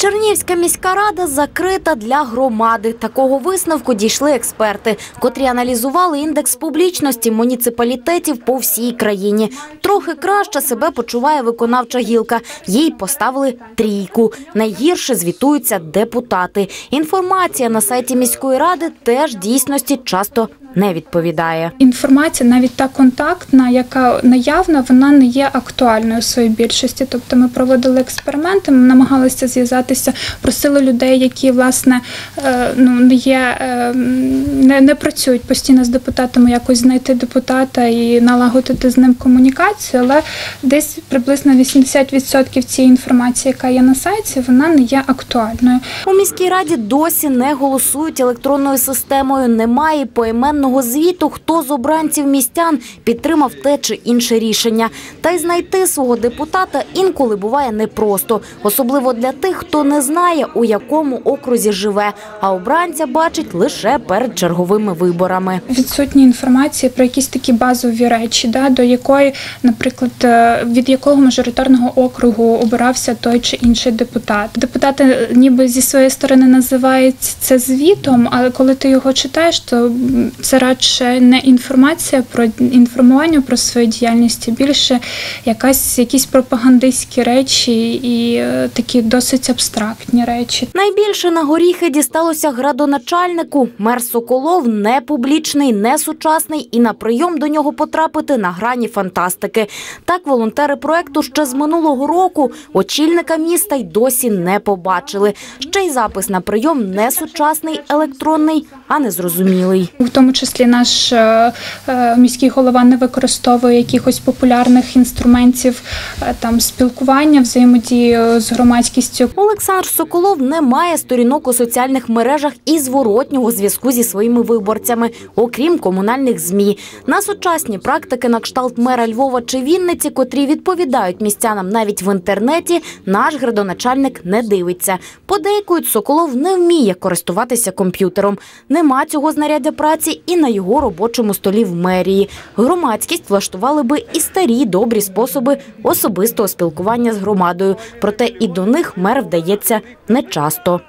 Чернігівська міська рада закрита для громади. Такого висновку дійшли експерти, котрі аналізували індекс публічності муніципалітетів по всій країні. Трохи краще себе почуває виконавча гілка. Їй поставили трійку. Найгірше звітуються депутати. Інформація на сайті міської ради теж дійсності часто не відповідає. Інформація, навіть та контактна, яка наявна, вона не є актуальною в своїй більшості. Тобто ми проводили експерименти, ми намагалися зв'язатися, просили людей, які власне е, ну не є е, не, не працюють постійно з депутатами, якось знайти депутата і налагодити з ним комунікацію. Але десь приблизно 80% цієї інформації, яка є на сайті, вона не є актуальною. У міській раді досі не голосують електронною системою. Немає поіменного звіту, хто з обранців містян підтримав те чи інше рішення. Та й знайти свого депутата інколи буває непросто, особливо для тих, хто не знає, у якому окрузі живе, а обранця бачить лише перед черговими виборами. Відсутні інформації про якісь такі базові речі, да, до якої, наприклад, е, від якого мажоритарного округу обирався той чи інший депутат. Депутати е, ніби зі своєї сторони називають це звітом, але коли ти його читаєш, то це радше не інформація про інформування про свою діяльність, а більше якась якісь пропагандистські речі і е, такі досить абстрактні речі. Найбільше на горіхи дісталося градоначальнику. Мер Соколов не публічний, не сучасний і на прийом до нього потрапити на грані фантастики. Так волонтери проекту ще з минулого року очільника міста й досі не побачили. Ще й запис на прийом не сучасний, електронний, а незрозумілий. В тому числі наш е, е, міський голова не використовує якихось популярних інструментів е, там спілкування, взаємодії з громадськістю. Олександр Соколов не має сторінок у соціальних мережах і зворотнього зв'язку зі своїми виборцями, окрім комунальних змі. На сучасні практики на кшталт мера Львова чи Вінниці, котрі відповідають містянам навіть в інтернеті, наш градоначальник не дивиться. Подейкують, Соколов не вміє користуватися комп'ютером. Нема цього знаряддя праці і на його робочому столі в мерії. Громадськість влаштували би і старі добрі способи особистого спілкування з громадою. Проте і до них мер вдається нечасто.